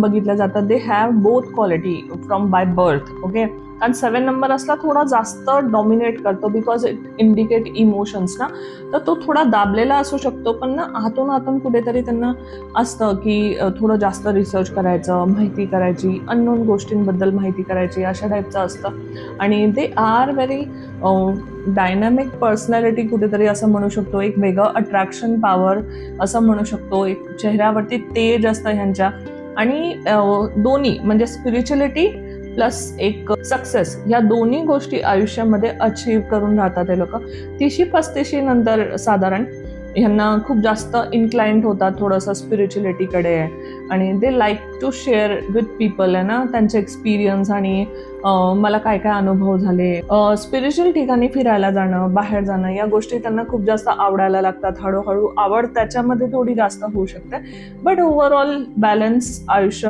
बघितलं जातं they have both quality from by birth okay कारण सेवन नंबर असला थोडा जास्त डॉमिनेट करतो बिकॉज इट इंडिकेट इमोशन्स ना. तर तो थोडा दाबलेला असू शकतो पण ना आतून आतून कुठेतरी त्यांना असतं की थोडं जास्त रिसर्च करायचं माहिती करायची अननोन गोष्टींबद्दल माहिती करायची अशा टाईपचं असतं. आणि they are very dynamic personality कुठेतरी असं म्हणू शकतो एक वेगळं अट्रॅक्शन पॉवर असं म्हणू शकतो एक चेहऱ्यावरती तेज असतं ह्यांच्या. आणि दोन्ही म्हणजे स्पिरिच्युअलिटी प्लस एक सक्सेस या दोन्ही गोष्टी आयुष्यामध्ये अचीव करून राहतात हे लोक. तिशी पस्तीशी नंतर साधारण ह्यांना खूप जास्त इन्क्लाइंट होतात थोडंसं स्पिरिच्युलिटीकडे आणि they like to share with people आहे ना त्यांचे एक्सपिरियन्स आणि मला काय काय अनुभव झाले. स्पिरिच्युअल ठिकाणी फिरायला जाणं बाहेर जाणं या गोष्टी त्यांना खूप जास्त आवडायला लागतात. हळूहळू आवड त्याच्यामध्ये थोडी जास्त होऊ शकते. बट ओव्हरऑल बॅलन्स आयुष्य